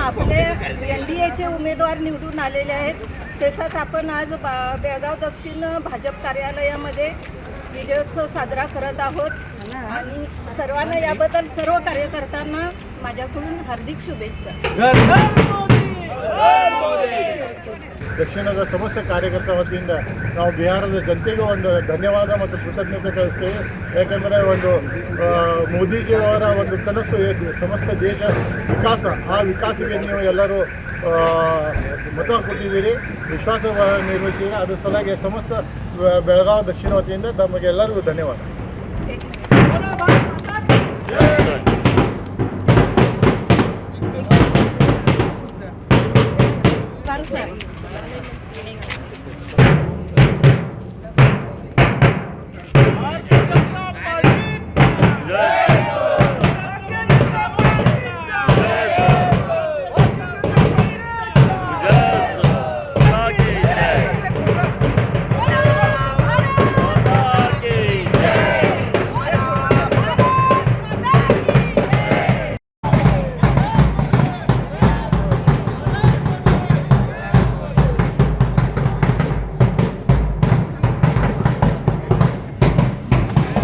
आपले N D एचे उमेदवार निवडून आलेले आहेत त्याचाच आपण आज बा बेळगाव दक्षिण भाजप कार्यालयामध्ये विजयोत्सव साजरा करत आहोत आणि सर्वांना याबद्दल सर्व कार्यकर्त्यांना माझ्याकडून हार्दिक शुभेच्छा ದಕ್ಷಿಣದ ಸಮಸ್ತ ಕಾರ್ಯಕರ್ತರ ವತಿಯಿಂದ ನಾವು ಬಿಹಾರದ ಜನತೆಗೂ ಒಂದು ಧನ್ಯವಾದ ಮತ್ತು ಕೃತಜ್ಞತೆ ಕಳಿಸ್ತೇವೆ ಯಾಕೆಂದರೆ ಒಂದು ಮೋದಿಜಿಯವರ ಒಂದು ಕನಸು ಸಮಸ್ತ ದೇಶ ವಿಕಾಸ ಆ ವಿಕಾಸಕ್ಕೆ ನೀವು ಎಲ್ಲರೂ ಮತ ಕೊಟ್ಟಿದ್ದೀರಿ ವಿಶ್ವಾಸ ನಿರ್ಮಿಸಿದ್ದೀರಿ ಅದರ ಸಲುವಾಗಿ ಸಮಸ್ತ ಬೆಳಗಾವಿ ದಕ್ಷಿಣ ವತಿಯಿಂದ ಎಲ್ಲರಿಗೂ ಧನ್ಯವಾದ